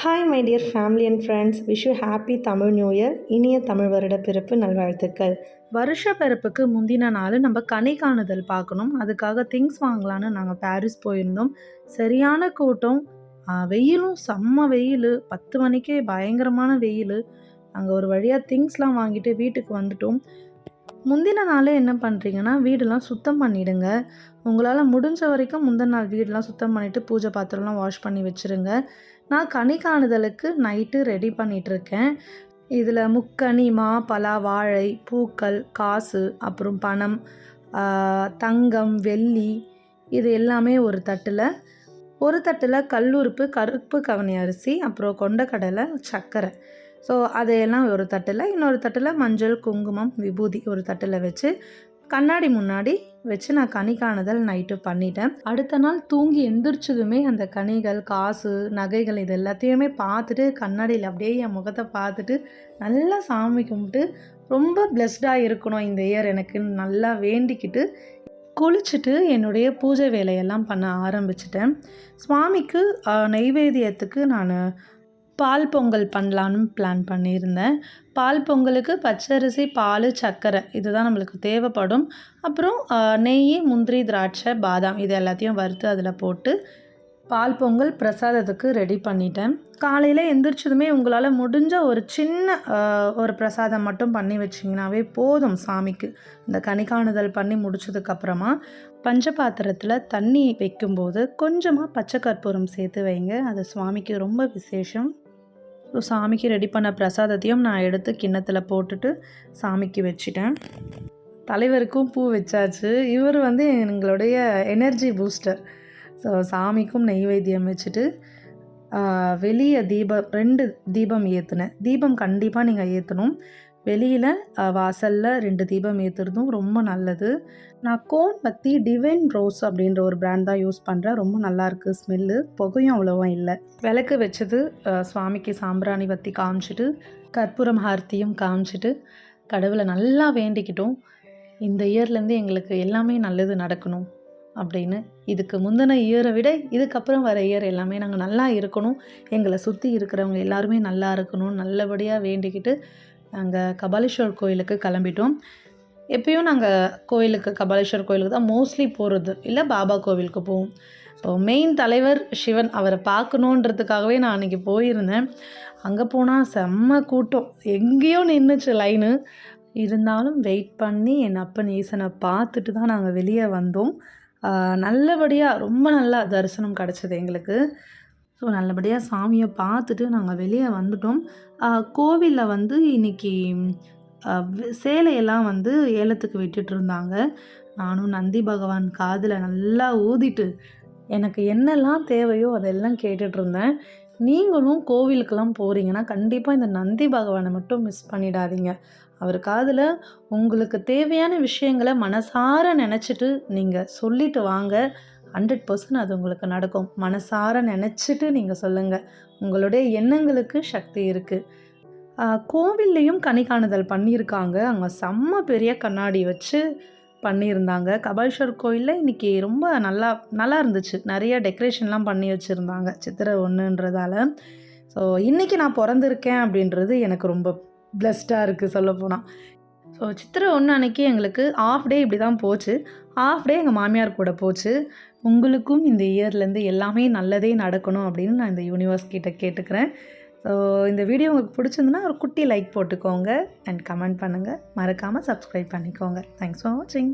Hi my dear family and friends wish you happy Tamil new year இனிய தமிழ் வருட பிறப்பு நல்வாழ்த்துக்கள். வருஷ பிறப்புக்கு முந்தின நாள் நம்ம கனி காணுதல் பார்க்கணும். அதுக்காக திங்ஸ் வாங்கலான்னு நாங்கள் பாரிஸ் போயிருந்தோம். சரியான கூட்டம். வெயிலும் செம்ம வெயில். பத்து மணிக்கே பயங்கரமான வெயில். நாங்கள் ஒரு வழியாக திங்ஸ்லாம் வாங்கிட்டு வீட்டுக்கு வந்துட்டோம். முந்தின நாளே என்ன பண்ணுறீங்கன்னா வீடெல்லாம் சுத்தம் பண்ணிவிடுங்க உங்களால் முடிஞ்ச வரைக்கும் முந்தின நாள் வீடெலாம் சுத்தம் பண்ணிவிட்டு பூஜை பாத்திரம்லாம் வாஷ் பண்ணி வச்சுருங்க. நான் கனி காணுதலுக்கு நைட்டு ரெடி பண்ணிகிட்ருக்கேன் இதில் முக்கனி மா பலா வாழை பூக்கள் காசு அப்புறம் பணம் தங்கம் வெள்ளி இது எல்லாமே ஒரு தட்டில். ஒரு தட்டில் கல்லுறுப்பு கருப்பு கவனி அரிசி அப்புறம் கொண்டக்கடலை சர்க்கரை ஸோ அதையெல்லாம் ஒரு தட்டில் இன்னொரு தட்டில் மஞ்சள் குங்குமம் விபூதி ஒரு தட்டில் வச்சு கண்ணாடி முன்னாடி வச்சு நான் கனி காணுதல் நைட்டு பண்ணிட்டேன். அடுத்த நாள் தூங்கி எந்திரிச்சதுமே அந்த கனிகள் காசு நகைகள் இது எல்லாத்தையுமே பார்த்துட்டு கண்ணாடியில் அப்படியே என் முகத்தை பார்த்துட்டு நல்லா சாமி கும்பிட்டு ரொம்ப பிளெஸ்டாக இருக்கணும் இந்த இயர் எனக்கு நல்லா வேண்டிக்கிட்டு குளிச்சுட்டு என்னுடைய பூஜை வேலையெல்லாம் பண்ண ஆரம்பிச்சிட்டேன். சுவாமிக்கு நெய்வேதியத்துக்கு நான் பால் பொங்கல் பண்ணலான்னு பிளான் பண்ணியிருந்தேன். பால் பொங்கலுக்கு பச்சரிசி பால் சர்க்கரை இதுதான் நம்மளுக்கு தேவைப்படும். அப்புறம் நெய் முந்திரி திராட்சை பாதாம் இது எல்லாத்தையும் வறுத்து அதில் போட்டு பால் பொங்கல் பிரசாதத்துக்கு ரெடி பண்ணிட்டேன். காலையில் எந்திரிச்சதுமே உங்களால் முடிஞ்ச ஒரு சின்ன ஒரு பிரசாதம் மட்டும் பண்ணி வச்சிங்கனாவே போதும் சாமிக்கு. இந்த கனிகாணுதல் பண்ணி முடிச்சதுக்கப்புறமா பஞ்ச பாத்திரத்தில் தண்ணி வைக்கும்போது கொஞ்சமாக பச்சை கற்பூரம் சேர்த்து வைங்க. அது சுவாமிக்கு ரொம்ப விசேஷம். ஸோ சாமிக்கு ரெடி பண்ண பிரசாதத்தையும் நான் எடுத்து கிண்ணத்தில் போட்டுட்டு சாமிக்கு வச்சிட்டேன். தலைவருக்கும் பூ வச்சாச்சு. இவர் வந்து எங்களுடைய எனர்ஜி பூஸ்டர் ஸோ சாமிக்கும் நெய்வேத்தியம் வச்சுட்டு வெளியே தீபம் ரெண்டு தீபம் ஏற்றுனேன் தீபம் கண்டிப்பாக நீங்கள் ஏற்றணும் வெளியில் வாசலில் ரெண்டு தீபம் ஏற்றுறதும் ரொம்ப நல்லது. நான் கோன் பற்றி டிவைன் ரோஸ் அப்படின்ற ஒரு பிராண்ட் தான் யூஸ் பண்ணுறேன் ரொம்ப நல்லாயிருக்கு ஸ்மெல்லு. புகையும் அவ்வளோவா இல்லை. விளக்கு வச்சது சுவாமிக்கு சாம்பிராணி பற்றி காமிச்சிட்டு கற்பூரம் ஹார்த்தியும் காமிச்சிட்டு கடவுளை நல்லா வேண்டிக்கிட்டோம். இந்த இயர்லேருந்து எங்களுக்கு எல்லாமே நல்லது நடக்கணும் அப்படின்னு. இதுக்கு முந்தின இயரை விட இதுக்கப்புறம் வர இயர் எல்லாமே நாங்கள் நல்லா இருக்கணும். எங்களை சுற்றி இருக்கிறவங்க எல்லாருமே நல்லா இருக்கணும். நல்லபடியாக வேண்டிக்கிட்டு நாங்கள் கபாலீஸ்வர் கோயிலுக்கு கிளம்பிட்டோம். எப்பயும் நாங்கள் கோயிலுக்கு கபாலீஸ்வர் கோயிலுக்கு தான் மோஸ்ட்லி போகிறது இல்லை பாபா கோவிலுக்கு போவோம். இப்போது மெயின் தலைவர் சிவன் அவரை பார்க்கணுன்றதுக்காகவே நான் அன்றைக்கி போயிருந்தேன். அங்கே போனால் செம்ம கூட்டம். எங்கேயோ நின்றுச்சு லைனு இருந்தாலும் வெயிட் பண்ணி என் அப்பன் ஈசனை பார்த்துட்டு தான் நாங்கள் வெளியே வந்தோம். நல்லபடியாக ரொம்ப நல்லா தரிசனம் கிடச்சிது எங்களுக்கு. ஸோ நல்லபடியாக சாமியை பார்த்துட்டு நாங்கள் வெளியே வந்துட்டோம். கோவிலில் வந்து இன்றைக்கி சேலையெல்லாம் வந்து ஏலத்துக்கு விட்டுட்டு இருந்தாங்க. நானும் நந்தி பகவான் காதில் நல்லா ஊதிட்டு எனக்கு என்னெல்லாம் தேவையோ அதெல்லாம் கேட்டுட்ருந்தேன் நீங்களும் கோவிலுக்கெல்லாம் போகிறீங்கன்னா கண்டிப்பாக இந்த நந்தி பகவானை மட்டும் மிஸ் பண்ணிடாதீங்க. அவர் காதில் உங்களுக்கு தேவையான விஷயங்களை மனசார நினச்சிட்டு நீங்கள் சொல்லிட்டு வாங்க. ஹண்ட்ரட் பர்சன்ட் அது உங்களுக்கு நடக்கும். மனசார நினச்சிட்டு நீங்கள் சொல்லுங்கள் உங்களுடைய எண்ணங்களுக்கு சக்தி இருக்குது கோவில்லையும் கனி காணுதல் பண்ணியிருக்காங்க. அங்கே செம்ம பெரிய கண்ணாடி வச்சு பண்ணியிருந்தாங்க. கபாலீஸ்வர் கோயிலில் இன்றைக்கி ரொம்ப நல்லா நல்லா இருந்துச்சு. நிறைய டெக்கரேஷன்லாம் பண்ணி வச்சுருந்தாங்க. சித்திரை ஒன்றுன்றதால. ஸோ இன்றைக்கி நான் பிறந்திருக்கேன் அப்படின்றது எனக்கு ரொம்ப ப்ளஸ்டாக இருக்குது சொல்லப்போனால் ஸோ சித்திரை ஒன்று அன்றைக்கி எங்களுக்கு ஆஃப் டே இப்படி தான் போச்சு. ஆஃப் டே எங்கள் மாமியார் கூட போச்சு. உங்களுக்கும் இந்த இயர்லேருந்து எல்லாமே நல்லதே நடக்கணும் அப்படின்னு நான் இந்த யூனிவர்ஸ் கிட்ட கேட்டுக்கிறேன். ஸோ இந்த வீடியோ உங்களுக்கு பிடிச்சிருந்துன்னா ஒரு குட்டி லைக் போட்டுக்கோங்க அண்ட் கமெண்ட் பண்ணுங்கள் மறக்காமல் சப்ஸ்கிரைப் பண்ணிக்கோங்க. தேங்க்ஸ் ஃபார் வாட்சிங்